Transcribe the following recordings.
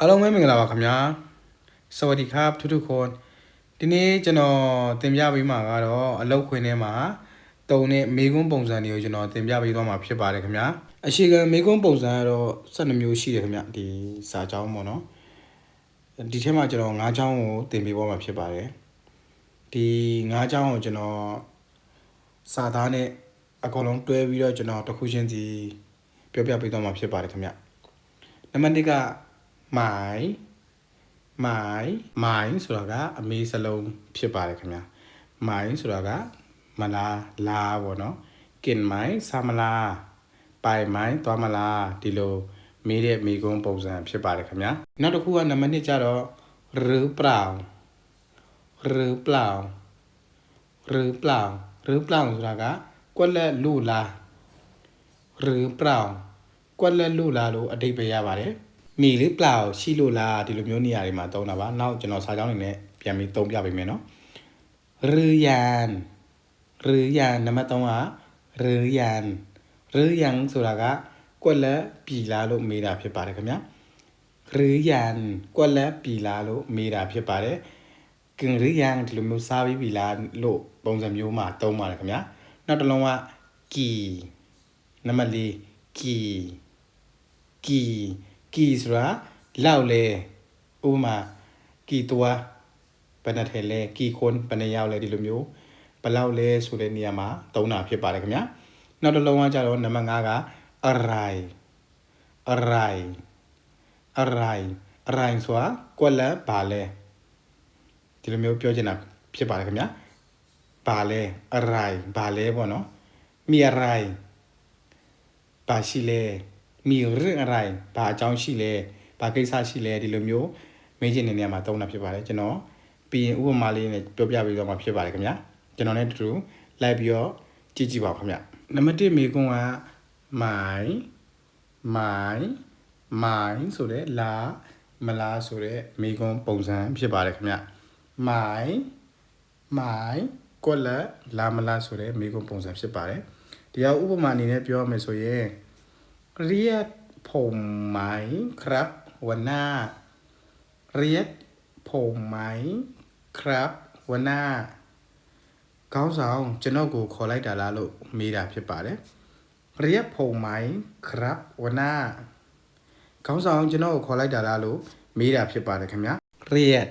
အားလုံးပဲမင်္ဂလာပါခင်ဗျာစวัสดีครับทุกๆคนဒီနေ့ကျွန်တော်တင်ပြပေးမှာကတော့အလောက်ခွင်ထဲမှာတုံတဲ့မေကွန်းပုံစံတွေကိုကျွန်တော်တင်ပြပေးသွားမှာဖြစ်ပါတယ်ခင်ဗျာအရှိကမေကွန်းပုံစံကတော့12မျိုးရှိတယ်ခင်ဗျဒီစာကြောင်းပေါ့နော်ဒီထဲမှာကျွန်တော်9ချောင်းကိုတင်ပေးသွားမှာဖြစ်ပါတယ်ဒီ9ချောင်းကိုကျွန်တော်စာသားနဲ့အကုန်လုံးတွဲပြီးတော့ကျွန်တော်တစ်ခုချင်းစီပြောပြပေးသွားမှာဖြစ်ပါတယ်ခင်ဗျနံပါတ်1က မိုင်မိုင်မိုင်ဆိုတာကအမေးစလုံးဖြစ်ပါတယ်ခင်ဗျာမိုင်ဆိုတာကမလားလာပေါ့နော်ကင်မိုင်ဆာမလားပိုင်မိုင်သွားမလားဒီလိုမေးတဲ့မိကုန်းပုံစံဖြစ်ပါတယ်ခင်ဗျာနောက်တစ်ခုကနံပါတ်2ကျတော့ရူပလောင်ရူပလောင်ရူပလောင်ရူပလောင်ဆိုတာကကွက်လက်လူလားရူပလောင်ကွက်လက်လူလားလို့အတိတ်ပဲရပါတယ် မိလေးပလောက်ရှိလို့လားဒီလိုမျိုးနေရာတွေမှာသုံးတာပါနောက်ကျွန်တော်စာကြောင်းနေနဲ့ပြန်ပြီးသုံးပြပေးမယ်နော်ရူယန်ရူယန်နံပါတ်3ကရူယန်ရူယန်ဆိုတာကကွက်လက်ပြီလားလို့မေးတာဖြစ်ပါတယ်ခင်ဗျာရူယန်ကွက်လက်ပြီလားလို့မေးတာဖြစ်ပါတယ်ကင်ရူယန်ဒီလိုမျိုးစားပြီးပြီလားလို့ပုံစံမျိုးမှာသုံးပါတယ်ခင်ဗျာနောက်တစ်လုံးကကီနံပါတ်4ကီကီ ကီဆိုတာလောက်လေဥပမာကီตัวဘယ်နဲ့ထဲလဲကီခွန်းဘယ်နဲ့ရောက်လဲဒီလိုမျိုးဘယ်လောက်လဲဆိုတဲ့နေရာမှာသုံးတာဖြစ်ပါတယ်ခင်ဗျာနောက်တစ်လုံးကကြတော့နံပါတ်5ကအရိုင်အရိုင်အရိုင်အရိုင်ဆိုတာကွက်လက်ဘာလဲဒီလိုမျိုးပြောချင်တာဖြစ်ပါတယ်ခင်ဗျာဘာလဲအရိုင်ဘာလဲပေါ့နော်မီအရိုင်ဘာရှိလဲ မီရရိုင်ဘာအကြောင်းရှိလဲဘာကိစ္စရှိလဲဒီလိုမျိုးမေးချင်တဲ့နေရာမှာသုံးတာဖြစ်ပါတယ်ကျွန်တော်ပြီးရင်ဥပမာလေးနဲ့ပြောပြပေးတော့မှာဖြစ်ပါတယ်ခင်ဗျာကျွန်တော်လည်းတူတူလိုက်ပြီးတော့ကြည့်ကြည့်ပါခင်ဗျာနံပါတ်1မေကွန်းက my my my ဆိုတဲ့လာမလားဆိုတဲ့မေကွန်းပုံစံဖြစ်ပါတယ်ခင်ဗျာ my my ကိုလာလာမလားဆိုတဲ့မေကွန်းပုံစံဖြစ်ပါတယ်ဒီဟာဥပမာအနေနဲ့ပြောရမယ်ဆိုရင် เรียกผมไหมครับหัวหน้า เรียกผมไหมครับหัวหน้าခေါင်းဆောင်ကျွန်တော်ကိုခေါ်လိုက်တာလားလို့မေးတာဖြစ်ပါတယ်เรียกผมไหมครับหัวหน้าခေါင်းဆောင်ကျွန်တော်ကိုခေါ်လိုက်တာလားလို့မေးတာဖြစ်ပါတယ်ခင်ဗျာเรียก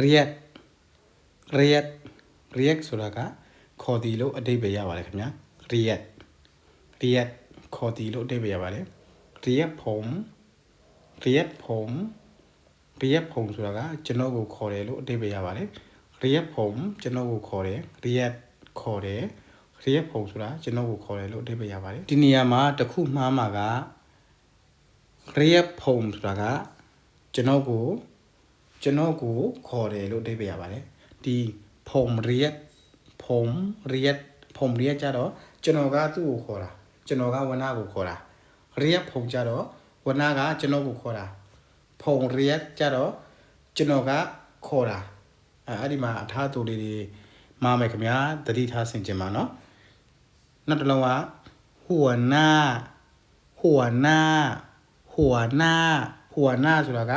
เรียกเรียกเรียกဆိုတာကခေါ်တီလို့အဓိပ္ပာယ်ရပါတယ်ခင်ဗျာเรี ခေါ်သည်လို့အဓိပ္ပာယ်ရပါတယ်။ရီယက်ဖုံရီယက်ဖုံရီယက်ဖုံဆိုတာကကျွန်တော်ကိုခေါ်တယ်လို့အဓိပ္ပာယ်ရပါတယ်။ရီယက်ဖုံကျွန်တော်ကိုခေါ်တယ်ရီယက်ခေါ်တယ်ရီယက်ဖုံဆိုတာကျွန်တော်ကိုခေါ်တယ်လို့အဓိပ္ပာယ်ရပါတယ်။ဒီနေရာမှာတခုမှားမှာကရီယက်ဖုံဆိုတာကကျွန်တော်ကိုကျွန်တော်ကိုခေါ်တယ်လို့အဓိပ္ပာယ်ရပါတယ်။ဒီဖုံရီယက်ဖုံရီယက်ဖုံရီယက်ကြတော့ကျွန်တော်ကသူ့ကိုခေါ်တာ။ ကျွန်တော်ကဝနာကိုခေါ်တာရီယက်ဖုံကြတော့ဝနာကကျွန်တော်ကိုခေါ်တာဖုံရီယက်ကြတော့ကျွန်တော်ကခေါ်တာအဲအဲ့ဒီမှာအထားတူလေးတွေမှားမယ်ခင်ဗျာတတိထားဆင်ကျင်ပါနော်နောက်တစ်လုံးကဟိုနာဟိုနာဟိုနာဟိုနာဆိုတာက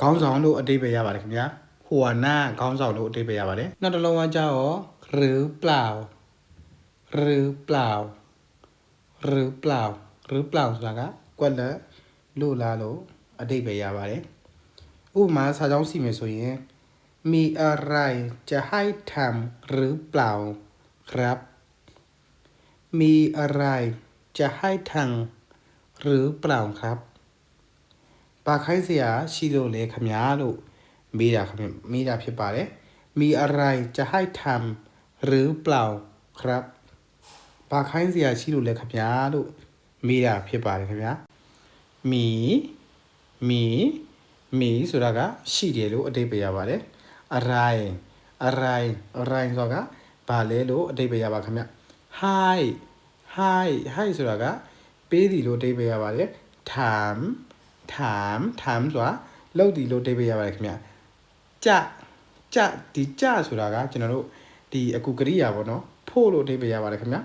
ခေါင်းဆောင်လို့အတိတ်ပဲရပါတယ်ခင်ဗျာဟိုနာခေါင်းဆောင်လို့အတိတ်ပဲရပါတယ်နောက်တစ်လုံးကကြတော့หรือเปล่า หรือเปล่าหรือเปล่าหรือเปล่าဆိုတာကကွက်လက်လို့လားလို့အတိတ်ပဲရပါတယ်ဥပမာစာကြောင်းစီမယ်ဆိုရင်มีอะไรจะให้ทำหรือเปล่าครับ มีอะไรจะให้ทำหรือเปล่าครับပါခိုင်းစရာရှိလို့လေခမညာလို့မေးတာခမမေးတာဖြစ်ပါတယ်มีอะไรจะให้ทำหรือเปล่าครับ ဘာခိုင်းစရာရှိလို့လဲခင်ဗျာလို့မေးတာဖြစ်ပါတယ်ခင်ဗျာမီမီမီဆိုတာကရှိတယ်လို့အတိတ်ပဲရပါတယ်အရိုင်းအရိုင်းအရိုင်းဆိုတာကဘာလဲလို့အတိတ်ပဲရပါခင်ဗျာ hi hi hi ဆိုတာကပေးသည်လို့အတိတ်ပဲရပါတယ် time time time ဆိုတာလှုပ်သည်လို့အတိတ်ပဲရပါတယ်ခင်ဗျာကြကြဒီကြဆိုတာကကျွန်တော်တို့ဒီအကူကရိယာပေါ့နော်ဖို့လို့အတိတ်ပဲရပါတယ်ခင်ဗျာ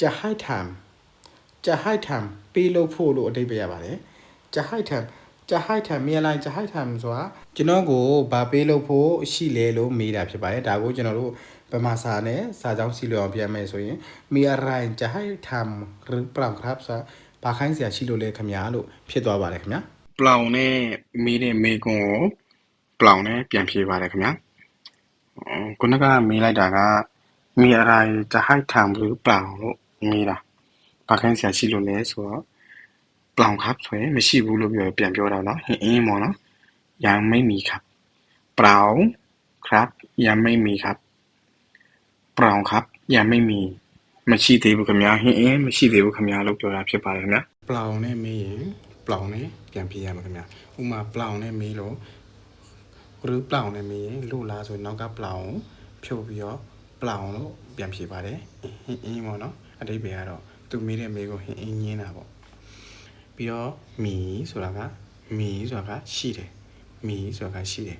จะให้ทำจะให้ทำပေးလို့ဖို့လို့အဓိပ္ပာယ်ရပါတယ်จะให้ทำ จะให้ทำมีอะไรจะให้ทำဆိုတာကျွန်တော်ကိုဗာပေးလို့ဖို့ရှိလဲလို့မေးတာဖြစ်ပါတယ်ဒါကိုကျွန်တော်တို့ဗမာစာနဲ့စာကြောင်းစီလို့အောင်ပြန်မယ်ဆိုရင်มีอะไรจะให้ทำหรือเปล่าครับဆိုတာဘာခိုင်းเสียရှိလို့လဲခင်ဗျာလို့ဖြစ်သွားပါတယ်ခင်ဗျာပလောင်နဲ့မေးတဲ့မေးခွန်းကိုပလောင်နဲ့ပြန်ဖြေပါတယ်ခင်ဗျာခုနကမေးလိုက်တာကมีอะไรจะให้ทำหรือเปล่าလို့ မေးတာဘာခိုင်းเสียရှိလို့လဲဆိုတော့ ပလောင်ครับဆိုရင်မရှိဘူးလို့ပြောပြန်ပြောတာเนาะဟင်းအင်းပေါ့เนาะยังไม่มีครับเปล่าครับยังไม่มีครับเปล่าครับยังไม่มีမရှိသေးဘူးခင်ဗျာဟင်းအင်းမရှိသေးဘူးခင်ဗျာလို့ပြောတာဖြစ်ပါတယ်ခင်ဗျာပလောင်နဲ့မေးရင်ပလောင်နဲ့ပြန်ပြရမှာခင်ဗျာဥမာပလောင်နဲ့မေးလို့หรือเปล่าနဲ့မေးရင်လို့လားဆိုရင်နောက်ကပလောင်ဖြုတ်ပြီးတော့ပလောင်လို့ပြန်ဖြေပါတယ်ဟင်းအင်းပေါ့เนาะ အတိပ္ပယ်ကတော့သူမေးတဲ့မေးကိုဟင်းအင်းညင်းတာပေါ့ပြီးတော့မီဆိုတာကမီဆိုတာကရှိတယ်မီဆိုတာကရှိတယ်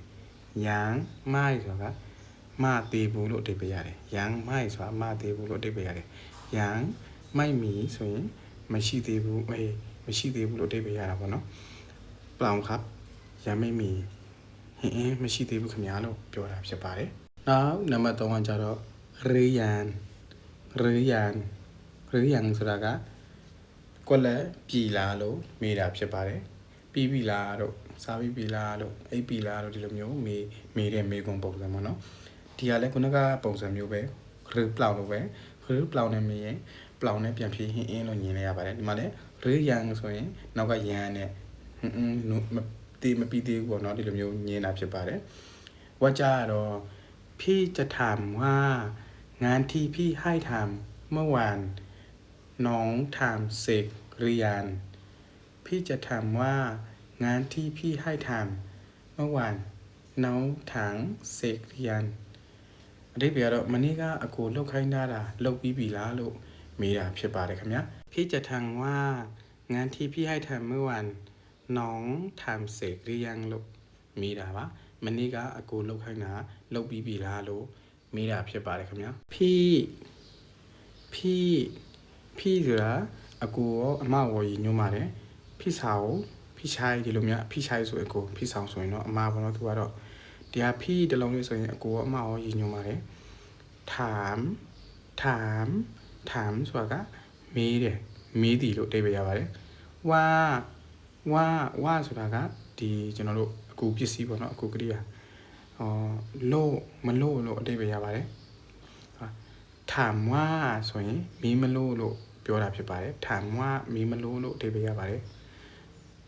ယန်မိုင်ဆိုတာကမသေးဘူးလို့အတိပ္ပယ်ရတယ်ယန်မိုင်ဆိုတာမသေးဘူးလို့အတိပ္ပယ်ရတယ်ယန်မိုက်မီဆိုရင်မရှိသေးဘူးအေးမရှိသေးဘူးလို့အတိပ္ပယ်ရတာပေါ့နော်ပလောင်ခပ်ယန်မိုက်မီဟင်းအင်းမရှိသေးဘူးခင်ဗျာလို့ပြောတာဖြစ်ပါတယ်နောက်နံပါတ်3ကကြတော့ရေယန်ရေယန် ရေယန်ဆိုတာက ကွက်လက်ပြည်လာလို့မေးတာဖြစ်ပါတယ်ပြီးပြီလားတို့စားပြီးပြီလားတို့အိပ်ပြီလားတို့ဒီလိုမျိုးမေးမေးတဲ့မေးခွန်းပုံစံပေါ့နော်ဒီကလည်းခုနကပုံစံမျိုးပဲခရပလောင်လို့ပဲခရပလောင်နဲ့မေးရင်ပလောင်နဲ့ပြန်ဖြေဟင်းအင်းလို့ညင်လိုက်ရပါတယ်ဒီမှာလည်းရေရန်ဆိုရင်နောက်ကရန်နဲ့ဟွန်းဟွန်းမတီးမပြီးသေးဘူးပေါ့နော်ဒီလိုမျိုးညင်တာဖြစ်ပါတယ်ဝါကြတော့พี่จะถามว่างานที่พี่ให้ทำเมื่อวาน น้องทำเสร็จหรือยังพี่จะถามว่างานที่พี่ให้ทำเมื่อวาน น้องถังเสร็จหรือยังအတိတ်ကတော့မနေ့ကအကိုလှုပ်ခိုင်းတာလားလှုပ်ပြီးပြီလားလို့မေးတာဖြစ်ပါတယ်ခင်ဗျာพี่จะถามว่างานที่พี่ให้ทำเมื่อวานน้องทำเสร็จหรือยังလို့မေးတာပါမနေ့ကအကိုလှုပ်ခိုင်းတာလှုပ်ပြီးပြီလားလို့မေးတာဖြစ်ပါတယ်ခင်ဗျာพี่พี่ พี่ဆိုတာအကိုရောအမရောကြီးညွှန်းပါတယ်ဖိစာကိုဖိချိုင်းဒီလိုမျိုးဖိချိုင်းဆိုအကိုဖိဆောင်ဆိုရင်တော့အမဘောတော့သူကတော့ဒီဟာဖိတလုံးလေးဆိုရင်အကိုရောအမရောကြီးညွှန်းပါတယ်ถามถามถามဆိုတာကမေးတယ်မေးသည်လို့အဓိပ္ပာယ်ရပါတယ်ဝါဝါဝါဆိုတာကဒီကျွန်တော်တို့အကူပစ္စည်းပေါ့နော်အကူကရိယာဟောလို့မလို့လို့အဓိပ္ပာယ်ရပါတယ် ถามว่าဆိုရင်မီးမလို့လို့ပြောတာဖြစ်ပါတယ်ถามว่าမီးမလို့လို့အဓိပ္ပာယ်ရပါတယ်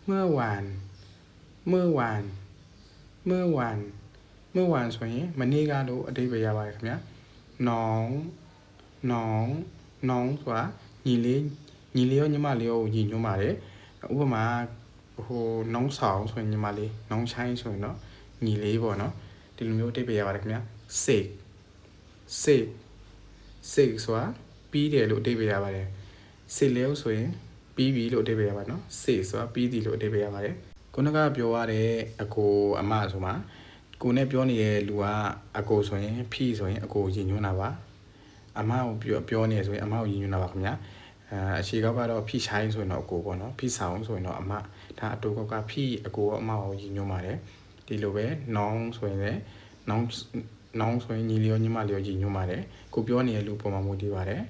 เมื่อวานเมื่อวานเมื่อวานเมื่อวานဆိုရင်မနေ့ကလို့အဓိပ္ပာယ်ရပါတယ်ခင်ဗျာน้องน้องน้องဆိုတာညီလေးညီလေးရောညီမလေးရောညီညွှန်းပါတယ်ဥပမာဟိုน้องဆောင်ဆိုရင်ညီမလေးน้องချိုင်းဆိုရင်เนาะညီလေးပေါ့เนาะဒီလိုမျိုးအဓိပ္ပာယ်ရပါတယ်ခင်ဗျာ sake sake sake ဆိုတာပြီးတယ်လို့အဓိပ္ပာယ်ရပါတယ် sake လဲဆိုရင်ပြီးပြီလို့အဓိပ္ပာယ်ရပါနော် sake ဆိုတာပြီးသည်လို့အဓိပ္ပာယ်ရပါတယ်ခုနကပြောရတဲ့အကိုအမဆိုမှာကိုနဲ့ပြောနေတဲ့လူကအကိုဆိုရင်ဖြီးဆိုရင်အကိုရည်ညွှန်းတာပါအမကိုပြောပြောနေဆိုရင်အမကိုရည်ညွှန်းတာပါခင်ဗျာအဲအခြေကောက်ကတော့ဖိချိုင်းဆိုရင်တော့အကိုပေါ့နော်ဖိဆောင်ဆိုရင်တော့အမဒါအတူကောက်ကဖိအကိုအမကိုရည်ညွှန်းပါတယ်ဒီလိုပဲနောင်ဆိုရင်လည်းနောင် နောင်ဆိုရင်ညီလျောညီမလျောညီညွတ်ပါတယ်ကိုပြောနေတဲ့လူပုံမှန်မူတည်ပါတယ်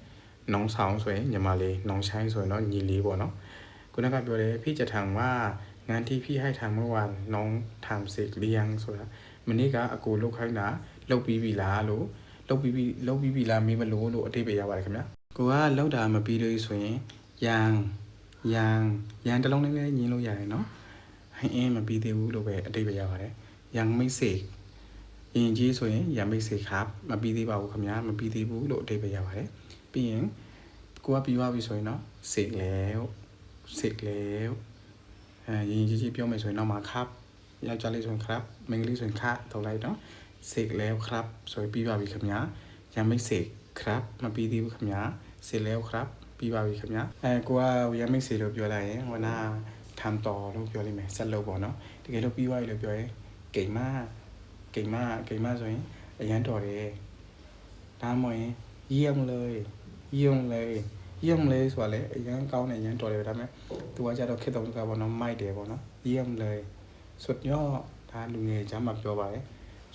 နောင်ဆောင်ဆိုရင်ညီမလေးနောင်ဆိုင်ဆိုရင်တော့ညီလေးပေါ့နော်ခုနကပြောတယ်ဖိချက်ထံမှာငန်တီဖိဟိုက်ထံမှာဝါနောင်ထံစိလျံဆိုတာမနေ့ကအကိုလုတ်ခိုင်းတာလုတ်ပြီးပြီလားလို့လုတ်ပြီးပြီလုတ်ပြီးပြီလားမေးမလို့လို့အတိတ်ပဲရပါတယ်ခင်ဗျာကိုကလုတ်တာမပြီးလို့ဆိုရင်ယံယံယံတစ်လုံးလေးလည်းညင်းလို့ရတယ်နော်ဟင်းအင်းမပြီးသေးဘူးလို့ပဲအတိတ်ပဲရပါတယ်ယံမိတ်စိတ် ရင်ကြီးဆိုရင်ရမိတ်စေခါမပြီးသေးပါဘူးခင်ဗျာမပြီးသေးဘူးလို့အတိတ်ပဲရပါတယ်ပြီးရင်ကိုကပြီးသွားပြီဆိုရင်တော့စေလဲစေလဲအဲရင်ကြီးကြီးပြောမယ်ဆိုရင်တော့မှာခပ်ယောက်ျားလေးဆိုရင်ครับမိန်းကလေးဆိုရင်ခါထုတ်လိုက်တော့စေလဲครับဆိုပြီးပါပြီခင်ဗျာရမိတ်စေครับမပြီးသေးဘူးခင်ဗျာစေလဲครับပြီးပါပြီခင်ဗျာအဲကိုကရမိတ်စေလို့ပြောလိုက်ရင်ဟိုနာทำต่อလို့ပြောလိမ့်မယ်ဆက်လုပ်ပေါ့နော်တကယ်လို့ပြီးသွားပြီလို့ပြောရင်ဂိမ်းမ ဂိမ်းမဂိမ်းမဆိုရင်အရန်တော်တယ်ဒါမှမဟုတ်ရင်ရီယံလေရီယံလေရီယံလေဆိုတာလည်းအရန်ကောင်းတယ်အရန်တော်တယ်ဒါပေမဲ့သူကကြတော့ခက်တုံးကပေါ့နော်မိုက်တယ်ပေါ့နော်ရီယံလေဆွတ်ညော့ဒါလူငယ်ချမ်းမှပြောပါတယ်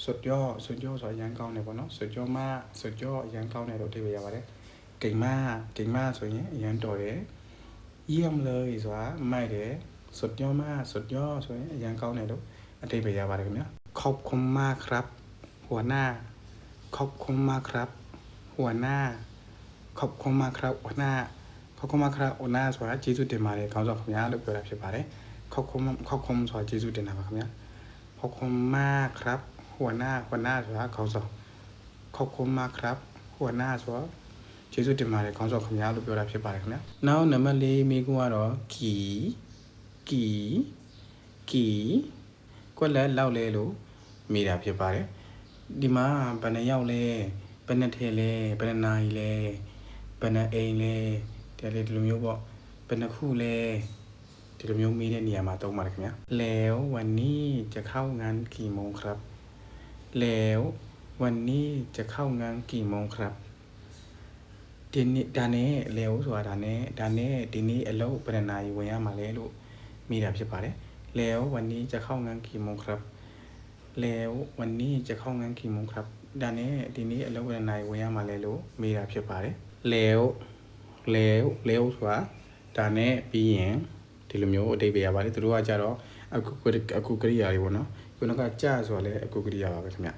ဆွတ်ညော့ဆွတ်ညော့ဆိုတာအရန်ကောင်းတယ်ပေါ့နော်ဆွတ်ညော့မဆွတ်ညော့အရန်ကောင်းတယ်လို့အဓိပ္ပာယ်ရပါတယ်ဂိမ်းမဂိမ်းမဆိုရင်အရန်တော်တယ်ရီယံလေဆိုတာမိုက်တယ်ဆွတ်ညော့မဆွတ်ညော့ဆိုရင်အရန်ကောင်းတယ်လို့အတိတ်ပဲရပါတယ်ခင်ဗျာ ขอบคุณมากครับ หัวหน้า ขอบคุณมากครับ หัวหน้า ขอบคุณมากครับหัวหน้า ขอบคุณมากครับหัวหน้าဆိုတာကျေးဇူးတင်ပါတယ်ခေါင်းဆောင်ခင်ဗျာလို့ပြောတာဖြစ်ပါတယ်ขอบคุณขอบคุณဆိုတာကျေးဇူးတင်တာပါခင်ဗျာขอบคุณมากครับ หัวหน้าหัวหน้าဆိုတာခေါင်းဆောင်ขอบคุณมากครับ หัวหน้าဆိုတာကျေးဇူးတင်ပါတယ်ခေါင်းဆောင်ခင်ဗျာလို့ပြောတာဖြစ်ပါတယ်ခင်ဗျာနောက်နံပါတ်၄မိကုကတော့ကီကီကီ ကွက်လက်လောက်လဲလို့မိတာဖြစ်ပါတယ်ဒီမှာဘယ်နှယောက်လဲဘယ်နှထည့်လဲဘယ်နှနာရီလဲဘယ်နှအိမ်လဲဒီလေဒီလိုမျိုးပေါ့ဘယ်နှခုလဲဒီလိုမျိုးမိတဲ့နေရာမှာသုံးပါတယ်ခင်ဗျာแล้ววันนี้จะเข้างานกี่โมงครับ แล้ววันนี้จะเข้างานกี่โมงครับဒီနေ့ဒါနဲ့လေဦးဆိုတာဒါနဲ့ဒါနဲ့ဒီနေ့အလုပ်ဘယ်နှစ်နာရီဝင်ရမှာလဲလို့မိတာဖြစ်ပါတယ် แล้ววันนี้จะเข้างานกี่โมงครับ แล้ววันนี้จะเข้างานกี่โมงครับဒါနဲ့ဒီနေ့အလုပ်ဘယ်နှစ်နာရီဝင်ရမှာလဲလို့မိတာဖြစ်ပါတယ်แล้วแล้วแล้วဆိုတာဒါနဲ့ပြီးရင်ဒီလိုမျိုးအတိတ်ပဲရပါတယ်သူတို့ကကြတော့အခုအခုကရိယာတွေပေါ့နော်ခုနကကြာဆိုတာလည်းအခုကရိယာပါပဲခင်ဗျ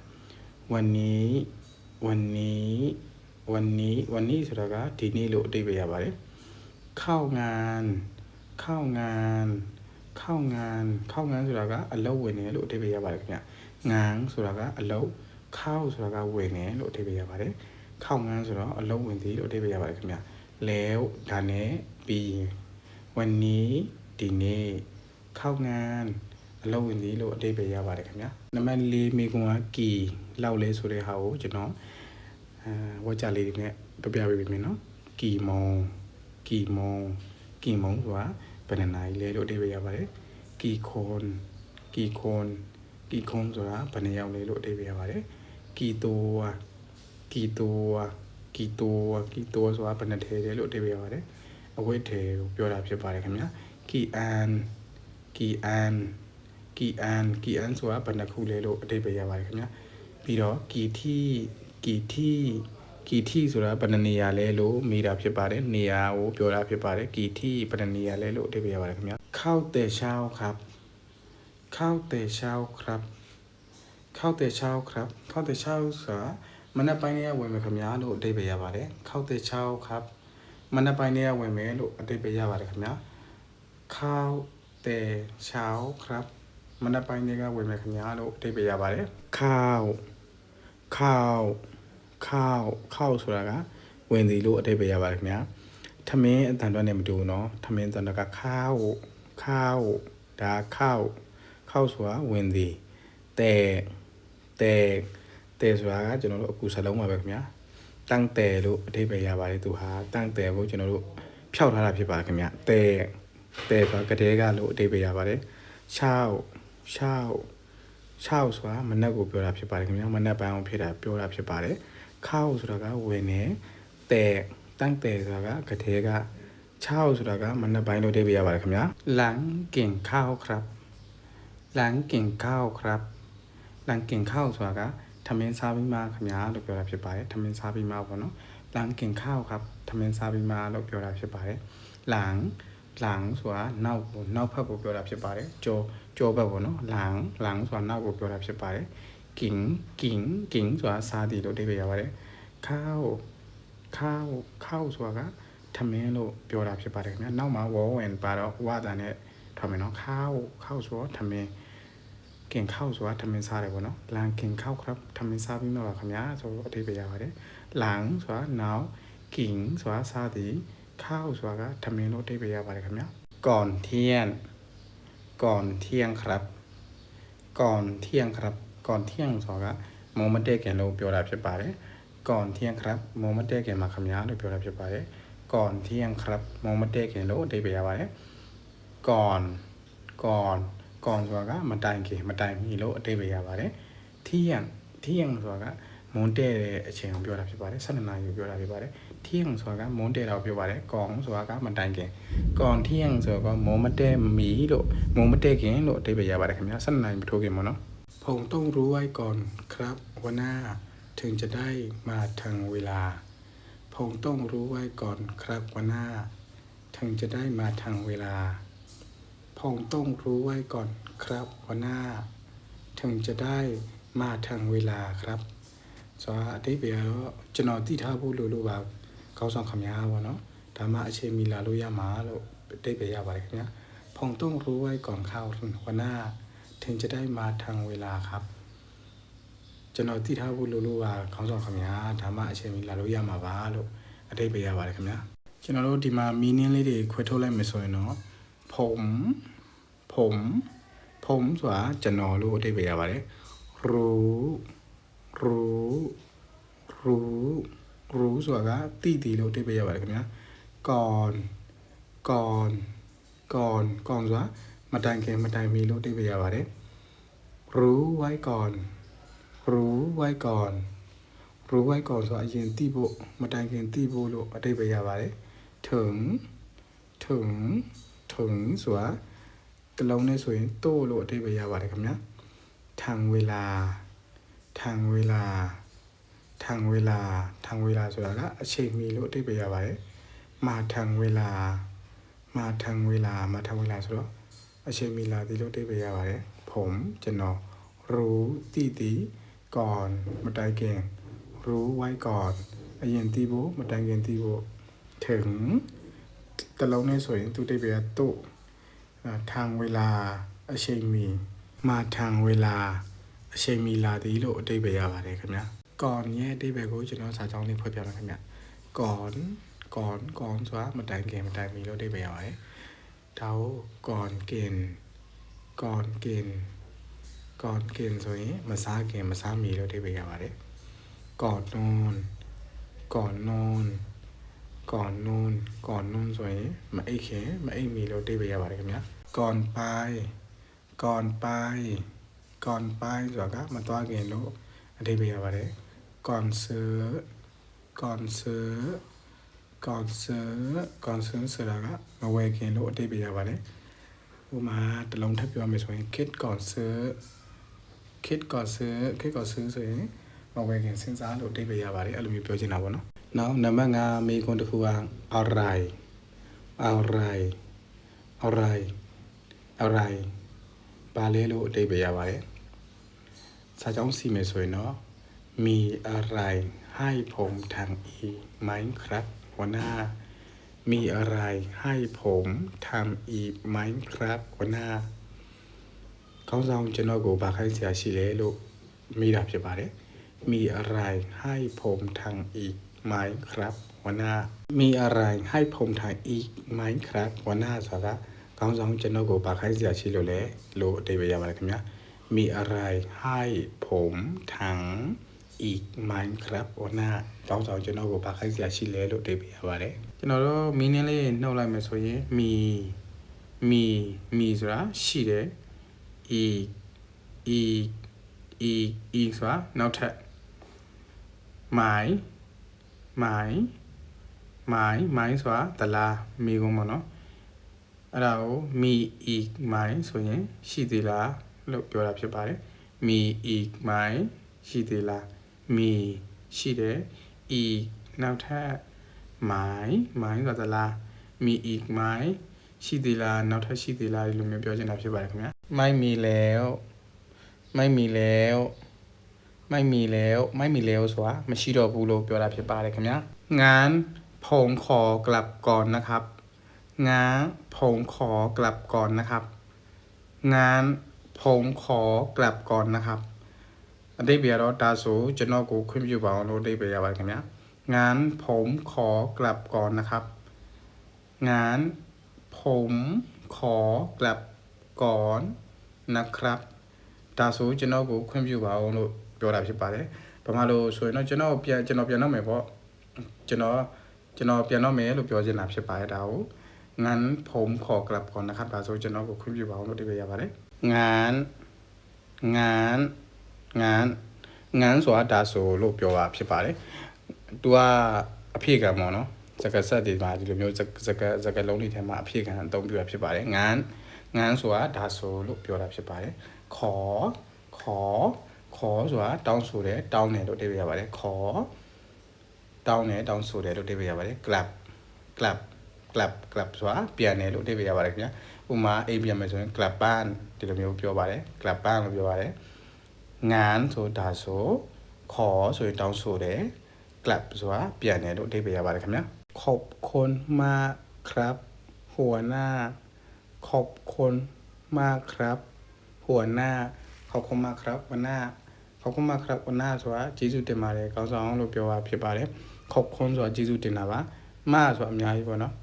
วันนี้วันนี้วันนี้วันนี้ဆိုတာကဒီနေ့လို့အတိတ်ပဲရပါတယ်เข้างานเข้างาน เข้างานเข้างานဆိုတာကအလုပ်ဝင်တယ်လို့အတိတ်ပဲရပါတယ်ခင်ဗျงานဆိုတာကအလုပ်เข้าဆိုတာကဝင်တယ်လို့အတိတ်ပဲရပါတယ်เข้างานဆိုတော့အလုပ်ဝင်သည်လို့အတိတ်ပဲရပါတယ်ခင်ဗျแล้วဒါနဲ့ပြီးရင်วันนี้ဒီနေ့เข้างานအလုပ်ဝင်သည်လို့အတိတ်ပဲရပါတယ်ခင်ဗျနံပါတ်၄မိကွန်ကကီလောက်လဲဆိုတဲ့ဟာကိုကျွန်တော်အဲဝါကြလေးတွေနဲ့ပြပြပေးပေးမယ်နော်ကီမုံကီမုံကီမုံဆိုတာ ဘယ်နှစ်နာရီလဲလို့အတိတ်ပဲရပါတယ်ကီခွန်ကီခွန်ကီခွန်ဆိုတာဘယ်နှစ်ယောက်လဲလို့အတိတ်ပဲရပါတယ်ကီတိုကီတိုကီတိုကီတိုဆိုတာဘယ်နှစ်ထဲလဲလို့အတိတ်ပဲရပါတယ်အဝိတ်ထဲကိုပြောတာဖြစ်ပါတယ်ခင်ဗျာကီအန်ကီအန်ကီအန်ကီအန်ဆိုတာဘယ်နှခုလဲလို့အတိတ်ပဲရပါတယ်ခင်ဗျာပြီးတော့ကီတီကီတီ ကီတီဆိုတာဘယ်နှနေရာလဲလို့မိတာဖြစ်ပါတယ်နေရာကိုပြောတာဖြစ်ပါတယ်ကီတီဘယ်နှနေရာလဲလို့အတိတ်ပဲရပါတယ်ခင်ဗျာခောက်တဲ့เช้าครับခောက်တဲ့เช้าครับခောက်တဲ့เช้าครับခောက်တဲ့เช้าဆိုတာမနက်ပိုင်းလေးဝင်မယ်ခင်ဗျာလို့အတိတ်ပဲရပါတယ်ခောက်တဲ့เช้าครับမနက်ပိုင်းလေးဝင်မယ်လို့အတိတ်ပဲရပါတယ်ခင်ဗျာ ข้าวแต่เช้าครับမနက်ပိုင်းလေးကဝင်မယ်ခင်ဗျာလို့အဓိပ္ပာယ်ရပါတယ်ข้าวข้าว ข้าวข้าวဆိုတာကဝင်စီလို့အဓိပ္ပာယ်ရပါတယ်ခင်ဗျာထမင်းအတန်တွက်နဲ့မတူဘူးเนาะထမင်းတန်တွက်ကข้าวข้าวဒါข้าวข้าวဆိုတာဝင်စီแต่แต่แต่ဆိုတာကကျွန်တော်တို့အခုစလုံးပါပဲခင်ဗျာတန်းแต่လို့အဓိပ္ပာယ်ရပါတယ်သူဟာတန်းแต่ကိုကျွန်တော်တို့ဖြောက်ထားတာဖြစ်ပါတယ်ခင်ဗျာแต่แต่ဆိုတာကတဲ့ကလို့အဓိပ္ပာယ်ရပါတယ်6 6 6ဆိုတာမနက်ကိုပြောတာဖြစ်ပါတယ်ခင်ဗျာမနက်ပိုင်းအောင်ဖြစ်တာပြောတာဖြစ်ပါတယ် ခောက်ဆိုတာကဝင်နေแต่ตั้งแต่ဆိုတာကကတဲ့က6ဆိုတာကမနက်ပိုင်းလို့အဓိပ္ပာယ်ရပါတယ်ခင်ဗျာหลังกินข้าวครับหลังกินข้าวครับหลังกินข้าวဆိုတာကထမင်းစားပြီးမှခင်ဗျာလို့ပြောတာဖြစ်ပါတယ်ထမင်းစားပြီးမှပေါ့နော်หลังกินข้าวครับထမင်းစားပြီးမှလို့ပြောတာဖြစ်ပါတယ်หลังหลังဆိုတာနောက်ကိုနောက်ဘက်ကိုပြောတာဖြစ်ပါတယ်ကြောကြောဘက်ပေါ့နော်หลังหลังဆိုတာနောက်ကိုပြောတာဖြစ်ပါတယ် กินกินกินဆိုတာစားသည်လို့အဓိပ္ပာယ်ရပါတယ်ข้าวข้าวข้าวဆိုတာကထမင်းလို့ပြောတာဖြစ်ပါတယ်ခင်ဗျာနောက်မှာဝေါ်ဝင်ပါတော့ဝါတာနဲ့ထားမယ်နော်ข้าวข้าวဆိုတော့ထမင်းกินข้าวဆိုတာထမင်းစားတယ်ပေါ့နော်လန်กินข้าวครับထမင်းစားပြီးမှပါခင်ဗျာဆိုတော့အဓိပ္ပာယ်ရပါတယ်หลังဆိုတာနောက်กินဆိုတာစားသည် ข้าวဆိုတာကထမင်းလို့အဓိပ္ပာယ်ရပါတယ်ခင်ဗျာก่อนเที่ยงก่อนเที่ยงครับ ก่อนเที่ยงครับ ก่อนเที่ยงဆိုတာကမုံမတဲ့ခင်လို့ပြောတာဖြစ်ပါတယ်ก่อนเที่ยงครับမုံမတဲ့ခင်မှာခင်ဗျာလို့ပြောတာဖြစ်ပါတယ်ก่อนเที่ยงครับမုံမတဲ့ခင်လို့အဓိပ္ပာယ်ရပါတယ်ก่อนก่อนก่อนဆိုတာကမတိုင်ခင်မတိုင်မီလို့အဓိပ္ပာယ်ရပါတယ်เที่ยงเที่ยงဆိုတာကမွန်တဲ့တဲ့အချိန်ကိုပြောတာဖြစ်ပါတယ်12နာရီကိုပြောတာဖြစ်ပါတယ် เที่ยงဆိုတာကမွန်းတဲတာကိုပြောပါတယ်ကောင်းဆိုတာကမတိုင်ခင်ကောင်းเที่ยงဆိုတော့မွန်းမတဲမီလို့မွန်းမတဲခင်လို့အဓိပ္ပာယ်ရပါတယ်ခင်ဗျာ7နိုင်မထိုးခင်ပေါ့နော် ผงต้องรู้ไว้ก่อนครับว่าหน้าถึงจะได้มาทังเวลาผงต้องรู้ไว้ก่อนครับว่าหน้า ถึงจะได้มาทังเวลาผงต้องรู้ไว้ก่อนครับว่าหน้า ถึงจะได้มาทังเวลาครับ ဆိုတော့အတိတ်ပဲကတော့ကျွန်တော်သိထားဖို့လိုလို့ပါကောင်းဆောင်ခမများပါเนาะဒါမှအချိန်မီလာလို့ရမှာလို့အတိတ်ပဲရပါတယ်ခင်ဗျာဖုံต้องรู้ไว้ก่อนเข้าวันหน้า ถึงจะได้มาทางเวลาครับကျွန်တော်သိထားဖို့လိုလို့ပါခေါင်းဆောင်ခင်ဗျာဒါမှအချိန်မီလာလို့ရမှာပါလို့အတိတ်ပဲရပါတယ်ခင်ဗျာကျွန်တော်တို့ဒီမှာ meaning လေးတွေခွဲထုတ်လိုက်မယ်ဆိုရင်တော့ผมผมผมဆိုတာကျွန်တော်လို့အတိတ်ပဲရပါတယ်รู้รู้รู้รู้ဆိုတာကတိတိလို့အတိတ်ပဲရပါတယ်ခင်ဗျာก่อนก่อนก่อนก่อนဆိုတာ မတိုင်ခင်မတိုင်မီလို့သိပြရပါတယ် rule why gone rule why gone rule why gone ဆိုအရင်သိဖို့မတိုင်ခင်သိဖို့လို့အတိတ်ပြရပါတယ်ထုံထုံထုံဆိုတာတလုံးနဲ့ဆိုရင်တို့လို့အတိတ်ပြရပါတယ်ခင်ဗျာထံဝေလာထံဝေလာထံဝေလာထံဝေလာဆိုတာကအချိန်မီလို့အတိတ်ပြရပါတယ်မာထံဝေလာမာထံဝေလာမာထံဝေလာဆိုတော့ အရှင်မီလာဒီလိုတိပေးရပါတယ်ဖုံကျွန်တော်ရူတီတီကွန်မတိုင်ခင်ရူဝိုင်ကွန်အရင်တီးဖို့မတိုင်ခင်တီးဖို့ถึงတလုံးနဲ့ဆိုရင်သူတိပေးရတို့ထံဝေလာအရှိန်မီမာထံဝေလာအရှိန်မီလာသည်လို့အတိပေးရပါတယ်ခင်ဗျာကွန်ရဲ့အတိပေးကိုကျွန်တော်စာကြောင်းလေးဖွင့်ပြမယ်ခင်ဗျာကွန်ကွန်ကွန်ဆိုတာမတိုင်ခင်မတိုင်မီလို့အတိပေးရပါတယ် ဒါကိုก่อนเกณฑ์ก่อนเกณฑ์ก่อนเกณฑ์ဆိုရင်မစားခင်မစားမီလို့အတိတ်ပဲရပါတယ်ก่อนนอนก่อนนอนก่อนนอนก่อนนอนဆိုရင်မအိတ်ခင်မအိတ်မီလို့အတိတ်ပဲရပါတယ်ခင်ဗျာก่อนไปก่อนไปก่อนไปဆိုတာကမသွားခင်လို့အတိတ်ပဲရပါတယ်ก่อนซื้อก่อนซื้อก่อนซื้อก่อนซื้อဆိုတာက မဝယ်ခင်လို့အတိတ်ပဲရပါတယ်ဥပမာတစ်လုံးထပ်ပြောမယ်ဆိုရင် kid ก่อนซื้อ kid ก่อนซื้อ kid ก่อนซื้อဆိုရင်မဝယ်ခင်စဉ်းစားလို့အတိတ်ပဲရပါတယ်အဲ့လိုမျိုးပြောချင်တာပေါ့နော်နောက်နံပါတ်5မေးခွန်းတစ်ခုက alright alright alright alright ပါလဲလို့အတိတ်ပဲရပါတယ်စာကြောင်းစီမယ်ဆိုရင်တော့มีอะไรให้ผมทำอีกไหมครับหัวหน้า มีอะไรให้ผมทำอีกไหมครับวันหน้าเขาเราจะนอกูบาคให้เสียชีเลลูกมีดับจะบาเดมีอะไรให้ผมทำอีกไหมครับวันหน้ามีอะไรให้ผมทำอีกไหมครับวันหน้าสาระเขาเราจะนอกูบาคให้เสียชิโลเลลูเดบิยามาเลยครับเนี่ยมีอะไรให้ผมทำอีกไหมครับวันหน้าต้องสองจะนอกูบาคให้เสียชีเลลูเดบิยามาเลย ကျွန်တော်တို့ meaning လေးနှုတ်လိုက်မယ်ဆိုရင် mi mi mi ဆိုတာရှိတယ် e e e e ဆိုတာနောက်ထပ် my my my my ဆိုတာသလားမိကုန်းပေါ့နော်အဲ့ဒါကို mi e my ဆိုရင်ရှိသေးလားလို့ပြောတာဖြစ်ပါတယ် mi e my ရှိသေးလား mi ရှိတယ် e နောက်ထပ် หมายหมายဆိုတာတလားมีอีกหมายရှိသေးလားနောက်ထပ်ရှိသေးလားဒီလိုမျိုးပြောချင်တာဖြစ်ပါတယ်ခင်ဗျာไม่มีแล้วไม่มีแล้วไม่มีแล้วไม่มีแล้วဆိုတာမရှိတော့ဘူးလို့ပြောတာဖြစ်ပါတယ်ခင်ဗျာงานผมขอกลับก่อนนะครับงานผมขอกลับก่อนนะครับ งานผมขอกลับก่อนนะครับအတိတ်ပြတော့ဒါဆိုကျွန်တော်ကိုခွင့်ပြုပါအောင်လို့အတိတ်ပြရပါတယ်ခင်ဗျာ งานผมขอกลับก่อนนะครับ งานผมขอกลับก่อนนะครับဒါဆိုကျွန်တော်ကိုခွင့်ပြုပါအောင်လို့ပြောတာဖြစ်ပါတယ်ဘာမှလို့ဆိုရင်တော့ကျွန်တော်ပြန်ကျွန်တော်ပြန်တော့မယ်ပေါ့ကျွန်တော်ကျွန်တော်ပြန်တော့မယ်လို့ပြောချင်တာဖြစ်ပါတယ်ဒါကိုงั้นผมขอกลับก่อนนะครับဒါဆိုကျွန်တော်ကိုခွင့်ပြုပါအောင်လို့ဒီပဲရပါတယ်งานงานงานงานဆိုတာဒါဆိုလို့ပြောတာဖြစ်ပါတယ် သူကအဖြစ်ကံပေါ့နော်စကားဆက်တွေမှာဒီလိုမျိုးစစကားစကားလုံးတွေထဲမှာအဖြစ်ကံအသုံးပြုတာဖြစ်ပါတယ်ငန်းငန်းဆိုတာဒါဆိုလို့ပြောတာဖြစ်ပါတယ်ခေါ်ခေါ်ခေါ်ဆိုတာတောင်းဆိုတယ်တောင်းတယ်လို့အဓိပ္ပာယ်ရပါတယ်ခေါ်တောင်းတယ်တောင်းဆိုတယ်လို့အဓိပ္ပာယ်ရပါတယ် clap clap clap clap ဆိုတာပြန်တယ်လို့အဓိပ္ပာယ်ရပါတယ်ခင်ဗျာဥမာအိမ်ပြန်မယ်ဆိုရင် clap ban ဒီလိုမျိုးပြောပါတယ် clap ban လို့ပြောပါတယ်ငန်းဆိုဒါဆိုခေါ်ဆိုရင်တောင်းဆိုတယ် clap ဆိုတာပြန်တယ်လို့အဓိပ္ပာယ်ရပါတယ်ခင်ဗျာขอบคุณมากครับ หัวหน้า ขอบคุณมากครับ หัวหน้า ขอบคุณมากครับหัวหน้า ขอบคุณมากครับหัวหน้าဆိုတာကျေးဇူးတင်ပါတယ်ကောင်းဆောင်လို့ပြောတာဖြစ်ပါတယ်ขอบคุณဆိုတာကျေးဇူးတင်တာပါမဆိုတာအများကြီးပေါ့နော်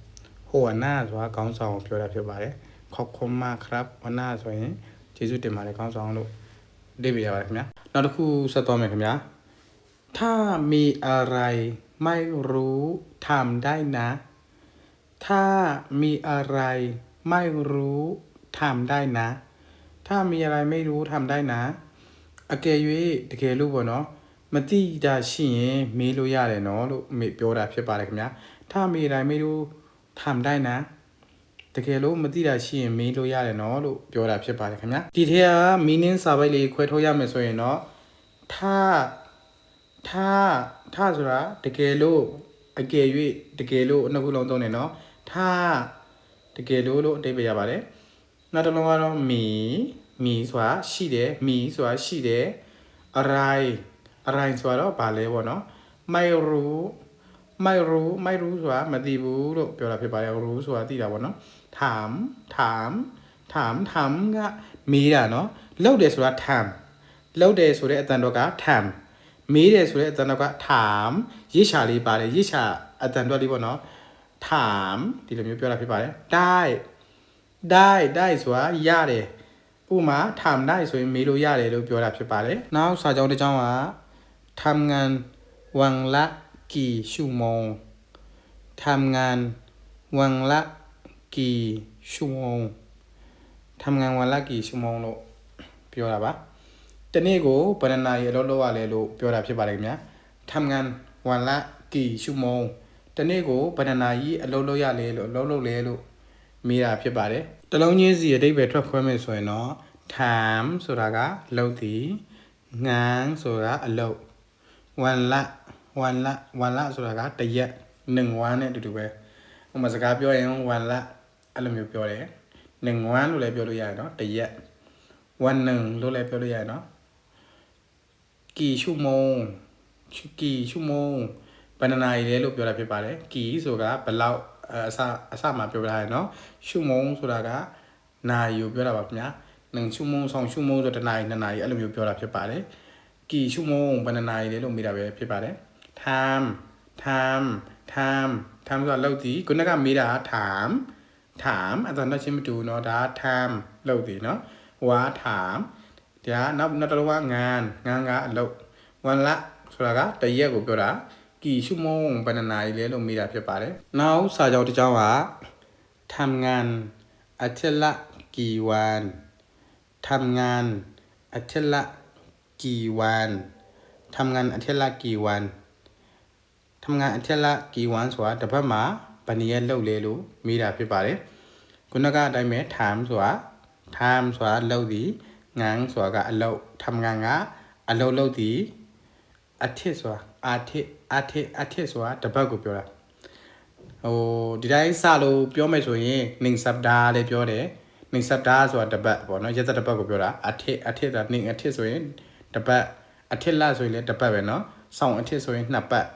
หัวหน้าဆိုတာကောင်းဆောင်ကိုပြောတာဖြစ်ပါတယ်ขอบคุณมากครับหัวหน้าဆိုရင်ကျေးဇူးတင်ပါတယ်ကောင်းဆောင်လို့အဓိပ္ပာယ်ရပါတယ်ခင်ဗျာနောက်တစ်ခုဆက်သွားမယ်ခင်ဗျာ ถ้ามีอะไรไม่รู้ทำได้นะ ถ้ามีอะไรไม่รู้ทำได้นะ ถ้ามีอะไรไม่รู้ทำได้นะ အကယ်၍တကယ်လို့ပေါ့နော်မတိတာရှိရင်မေးလို့ရတယ်နော်လို့မေပြောတာဖြစ်ပါတယ်ခင်ဗျာถ้ามีอะไรไม่รู้ทำได้นะ တကယ်လို့မသိတာရှိရင်မေးလို့ရတယ်နော်လို့ပြောတာဖြစ်ပါတယ်ခင်ဗျာဒီထဲက meaning စာပိုက်လေးခွဲထုတ်ရမယ်ဆိုရင်တော့ถ้ าถ้าถ้าဆိုတာတကယ်လို့အကယ်၍တကယ်လို့နှစ်ခုလုံးသုံးတယ်နော်ถ้าတကယ်လို့လို့အဓိပ္ပာယ်ရပါတယ်နောက်တစ်လုံးကတော့မီမီဆိုတာရှိတယ်မီဆိုတာရှိတယ်อะไรอะไรဆိုတော့ဗာလဲပေါ့နော်ไม่รู้ไม่รู้ไม่รู้ဆိုတာမသိဘူးလို့ပြောတာဖြစ်ပါတယ်รู้ဆိုတာသိတာပေါ့နော်ถามถามถามถามကမေးတာနော်လောက်တယ်ဆိုတာถามလောက်တယ်ဆိုတဲ့အတန်တော့ကถาม မေးတယ်ဆိုတဲ့အတန်တော့ကถามရစ်ချာလေးပါတယ်ရစ်ချာအတန်တော့လေးပေါ့နော်ถามဒီလိုမျိုးပြောတာဖြစ်ပါတယ်ได้ได้ได้ဆိုတာရတယ်ဥပမာถามได้ဆိုရင်မေးလို့ရတယ်လို့ပြောတာဖြစ်ပါတယ်နောက်စာကြောင်းတစ်ကြောင်းကทำงานวันละกี่ชั่วโมงทำงานวันละกี่ชั่วโมงทำงานวันละกี่ชั่วโมงလို့ပြောတာပါ တနေ့ကိုဘဏ္ဍာရီအလုပ်လုပ်ရလဲလို့ပြောတာဖြစ်ပါတယ်ခင်ဗျာထမ်ငန်ဝန်လာကီရှုမုံတနေ့ကိုဘဏ္ဍာရီအလုပ်လုပ်ရလဲလို့အလုပ်လုပ်လဲလို့မေးတာဖြစ်ပါတယ်တလုံးချင်းစီအတိတ်ပဲထွက်ခွဲမယ်ဆိုရင်တော့ထမ်ဆိုတာကလုံသည်ငန်းဆိုတာအလုပ်ဝန်လာဝန်လာဝန်လာဆိုတာကတရက်နင်ဝမ်းနဲ့အတူတူပဲဥပမာစကားပြောရင်ဝန်လာအဲ့လိုမျိုးပြောတယ်နင်ဝမ်းလို့လည်းပြောလို့ရတယ်နော်တရက်ဝန်နင်လို့လည်းပြောလို့ရတယ်နော် กี่ชั่วโมงกี่ชั่วโมงဘယ်နှစ်နာရီလဲလို့ပြောတာဖြစ်ပါတယ်กี่ဆိုတာဘယ်လောက်အအစအစမှာပြောပြထားတယ်နော်ชั่วโมงဆိုတာကနာရီကိုပြောတာပါခင်ဗျာ1ชั่วโมง2ชั่วโมงဆိုတစ်နာရီ2နာရီအဲ့လိုမျိုးပြောတာဖြစ်ပါတယ် กี่ชั่วโมงဘယ်နှစ်နာရီလဲလို့မေးတာပဲဖြစ်ပါတယ် time time time time ဆိုတာလောက်ဒီခုနကမေးတာက time time အဲ့ဒါတော့ချင်းမတူเนาะဒါ time လောက်ဒီเนาะဟိုက time ဒါနောက်နောက်တစ်လုံးကငန်းငန်းကအလုပ်วันละဆိုတာကတရက်ကိုပြောတာกี่ชั่วโมงဘယ်နှစ်နာရီလဲလို့မေးတာဖြစ်ပါတယ်နောက်စာကြောင်းတစ်ကြောင်းကทำงานอาทิตย์ละกี่วันทำงานอาทิตย์ละ กี่วันทำงานอาทิตย์ละกี่วันทำงานอาทิตย์ละกี่วันဆိုတာတစ်ပတ်မှာဘယ်နည်းလောက်လဲလို့မိတာဖြစ်ပါတယ်ခုနကအတိုင်းပဲ time ဆိုတာ time ဆိုတာလောက်သည် ငန်းဆိုတာကအလောက်ทำงานကအလောက်လောက်သည်အထစ်ဆိုတာအာထစ်အထစ်အထစ်ဆိုတာတစ်ပတ်ကိုပြောတာဟိုဒီတိုင်းစလို့ပြောမယ်ဆိုရင်နှိမ်စပ်တာလည်းပြောတယ်နှိမ်စပ်တာဆိုတာတစ်ပတ်ပေါ့နော်ရက်သက်တစ်ပတ်ကိုပြောတာအထစ်အထစ်ဆိုတာနှိမ်အထစ်ဆိုရင်တပတ်အထစ်လဆိုရင်လည်းတပတ်ပဲเนาะဆောင်းအထစ်ဆိုရင်နှစ်ပတ်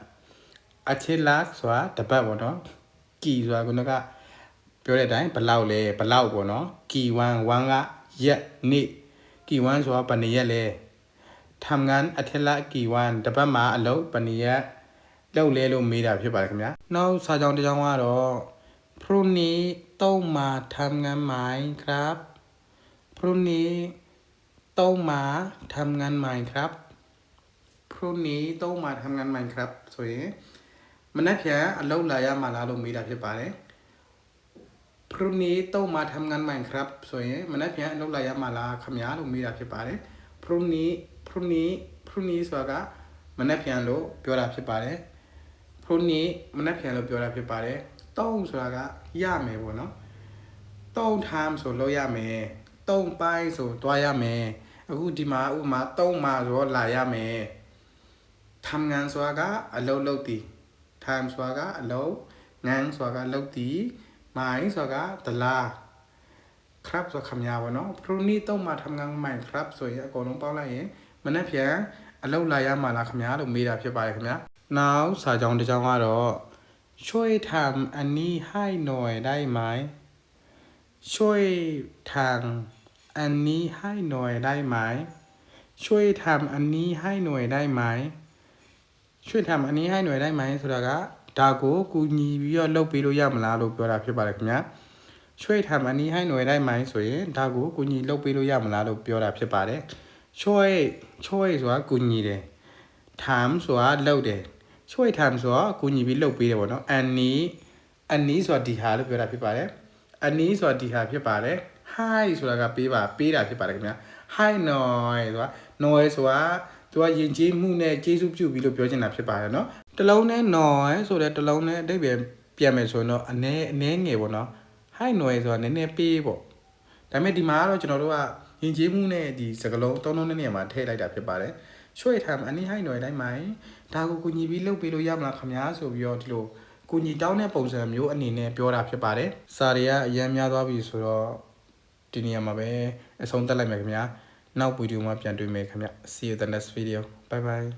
အထစ်လဆိုတာတပတ်ပေါ့เนาะကီဆိုတာကကပြောတဲ့အတိုင်းဘလောက်လဲဘလောက်ပေါ့เนาะကီ1 1ကရက်နေ့ ကီ1ဆိုတာဘယ်နှစ်ရက်လဲทำงานอาทิตย์ละกี่วันတပတ်မှာအလုပ်ဘယ်နှစ်ရက်လုပ်လဲလို့မေးတာဖြစ်ပါတယ်ခင်ဗျာနောက်စာကြောင်းတစ်ကြောင်းကတော့พรุ่งนี้ต้องมาทำงานไหมครับพรุ่งนี้ ต้องมาทำงานใหม่ครับ พรุ่งนี้ต้องมาทำงานใหม่ครับဆိုရင်မနက်ဖြန်အလုပ်လာရမှာလားလို့မေးတာဖြစ်ပါတယ် พรุ่งนี้ต้องมาทำงานใหม่ครับဆိုရင်မနက်ဖြန်အလုပ်လာရမှာလားခင်ဗျာလို့မေးတာဖြစ်ပါတယ်พรุ่งนี้พรุ่งนี้พรุ่งนี้ဆိုတာကမနက်ဖြန်လို့ပြောတာဖြစ်ပါတယ် ဖရိုနီမနှက်ပြန်လို့ပြောတာဖြစ်ပါတယ်တုံးဆိုတာကရမယ်ပေါ့နော်တုံး time ဆိုလို့ရမယ်တုံးပိုင်းဆိုတွားရမယ်အခုဒီမှာဥပမာတုံးမှာဆိုတော့လာရမယ်ทำงานဆိုတာကအလုပ်လုပ်တည် time ဆိုတာကအလုပ်ငန်းဆိုတာကလုပ်တည် မိုင်းဆိုတာကဒလား ครับဆိုခမညာပါเนาะပရိုနီတော့မှာทำงานใหม่ครับဆိုရင်အကုန်လုံးပေါင်းလိုက်ရင်မနေ့ပြန်အလုပ်လာရမှာလားခမညာလို့မေးတာဖြစ်ပါတယ်ခမညာနောက်စာကြောင်းတစ်ကြောင်းကတော့ช่วยทำอันนี้ให้หน่อยได้ไหมช่วยทำอันนี้ให้หน่อยได้ไหมช่วยทำอันนี้ให้หน่อยได้ไหมช่วยทำอันนี้ให้หน่อยได้ไหมဆိုတာက ဒါကိုကူညီပြီးတော့လုပ်ပေးလို့ရမလားလို့ပြောတာဖြစ်ပါတယ်ခင်ဗျာ ช่วยทำอันนี้ให้หน่วยได้ไหมဆိုရင်ဒါကိုကူညီလုပ်ပေးလို့ရမလားလို့ပြောတာဖြစ်ပါတယ်ช่วยช่วยဆိုတာကူညီတယ်ถามဆိုတာလုပ်တယ်ช่วยทำဆိုတာကူညီပြီးလုပ်ပေးတယ်ပေါ့နော်อันนี้อันนี้ဆိုတာဒီဟာလို့ပြောတာဖြစ်ပါတယ်อันนี้ဆိုတာဒီဟာဖြစ်ပါတယ် hi ဆိုတာကပေးပါပေးတာဖြစ်ပါတယ်ခင်ဗျာ hi หน่อยဆိုတာหน่อยဆိုတာသူကယဉ်ကျေးမှုနဲ့ကျေးဇူးပြုပြီးလို့ပြောချင်တာဖြစ်ပါတယ်နော် တလုံးနဲ့ noise ဆိုတဲ့တလုံးနဲ့အတိတ်ပြန်ပြန်မယ်ဆိုရင်တော့အနည်းအနည်းငယ်ပေါ့နော် high noise ဆိုတာနည်းနည်းပေးပေါ့ဒါပေမဲ့ဒီမှာကတော့ကျွန်တော်တို့ကယဉ်ကျေးမှုနဲ့ဒီစကလုံးသုံးလုံးနဲ့နေရာမှာထည့်လိုက်တာဖြစ်ပါတယ်ရွှေ့ထားမှာအနည်း high noise တိုင်းမှာဒါကိုကိုညီပြီးလုပ်ပေးလို့ရမလားခင်ဗျာဆိုပြီးတော့ဒီလိုကိုညီတောင်းတဲ့ပုံစံမျိုးအနေနဲ့ပြောတာဖြစ်ပါတယ်စာတွေကအရန်များသွားပြီဆိုတော့ဒီနေရာမှာပဲအဆုံးသတ်လိုက်မယ်ခင်ဗျာနောက်ဗီဒီယိုမှာပြန်တွေ့မယ်ခင်ဗျ See you the next video bye bye